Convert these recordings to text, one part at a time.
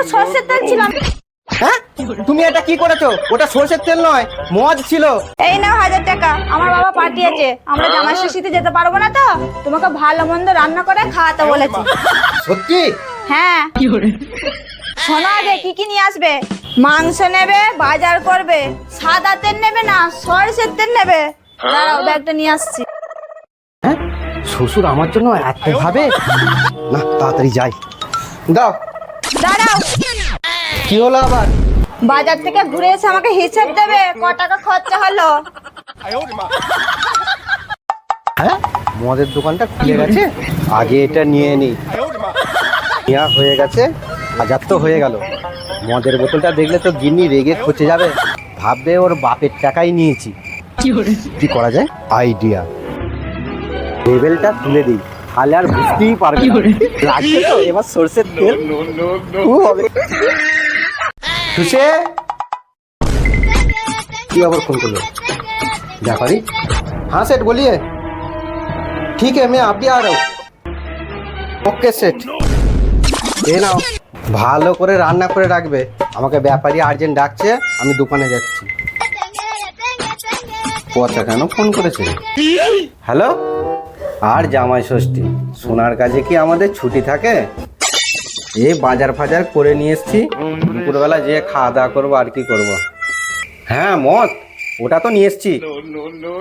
তো সর্ষের তেল ছিল হ্যাঁ? তুমি এটা কি করেছ? ওটা সর্ষের তেল নয় মদ ছিল। এই নাও হাজার টাকা। আমার বাবা পাঠিয়েছে। আমরা জামাই ষষ্ঠীতে যেতে পারব না তো? তোমাকে ভালো মন্দ রান্না করে খাওয়াতে বলেছে। সত্যি? হ্যাঁ। শোনো আগে কি কি নিয়ে আসবে? মাংস নেবে বাজার করবে। সাদা তেল নেবে না সরষের তেল নেবে। দাঁড়াও ব্যাগটা নিয়ে আসছি। হ্যাঁ? শ্বশুর আমার জন্য এত ভাবে না তাড়াতাড়ি যাই। দাও। দাঁড়াও। কি হলো আবার? বাজার থেকে ঘুরে এসে আমাকে হিসেব দেবে ক টাকা খরচা হলো। হ্যাঁ? মদের দোকানটা খুলে গেছে? আগে এটা নিয়ে নিই। নেওয়া হয়ে গেছে হাজার তো হয়ে গেল। মদের বোতলটা দেখলে তো গিন্নি রেগে খচে যাবে। ভাববে ওর বাপের টাকাই নিয়েছি। কি করা? যায়? আইডিয়া। লেভেলটা তুলে দিই। তাহলে আর বুঝতেই পারবে না। লাগছে তো এবার সর্ষের তেল খুব হবে সুষে কি আবার ফোন করলো ব্যাপারি हाँ सेठ बोलिए ठीक है मैं अभी आ रहा हूँ ওকে সেট এ নাও ভালো করে রান্না করে রাখবে আমাকে ব্যাপারী আর্জেন্ট ডাকছে আমি দোকানে যাচ্ছি পচা কেন ফোন করেছে হ্যালো আর জামাই ষষ্ঠী, সোনার কাজে কি আমাদের ছুটি থাকে? এ বাজার ফাজার করে নিয়ে এসছি, দুপুরবেলা যে খাওয়া দাওয়া করব আর কি করব। হ্যাঁ মত ওটা তো নিয়ে এসছি।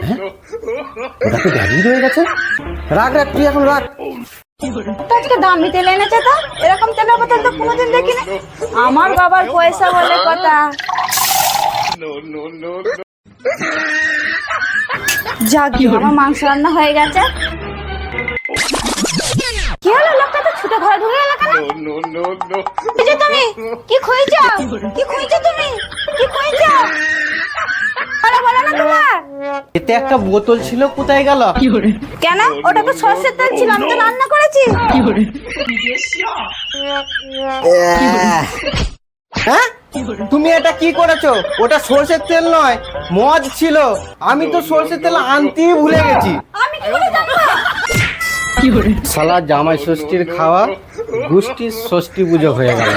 হ্যাঁ? ওটা তো ব্যাগই রয়ে গেছে। রাখ রাখ তুই এখন রাখ আজকে এনেছে তো? এরকম তেলের বোতল তো কোনোদিন দেখিনি। আমার বাবার পয়সা বলে কথা। যাক মাংস রান্না হয়ে গেছে। কি হলো? লোকটা তো ছুটে ঘরে ঢুকে গেল কেন? তুমি কি খুঁজছো? কি খুঁজছো তুমি? কি খুঁজছো? আরে বলো না তোমার। এতে একটা বোতল ছিল কোথায় গেল? কেন? ওটা তো সর্ষের তেল ছিল আমি তো রান্না করেছি। হ্যাঁ? তুমি এটা কি করেছ? ওটা সর্ষের তেল নয় মদ ছিল। আমি তো সর্ষের তেল আনতেই ভুলে গেছি। আমি কি করে জানব? সালা জামাই ষষ্ঠীর খাওয়া গোষ্ঠীর ষষ্ঠী পুজো হয়ে গেল।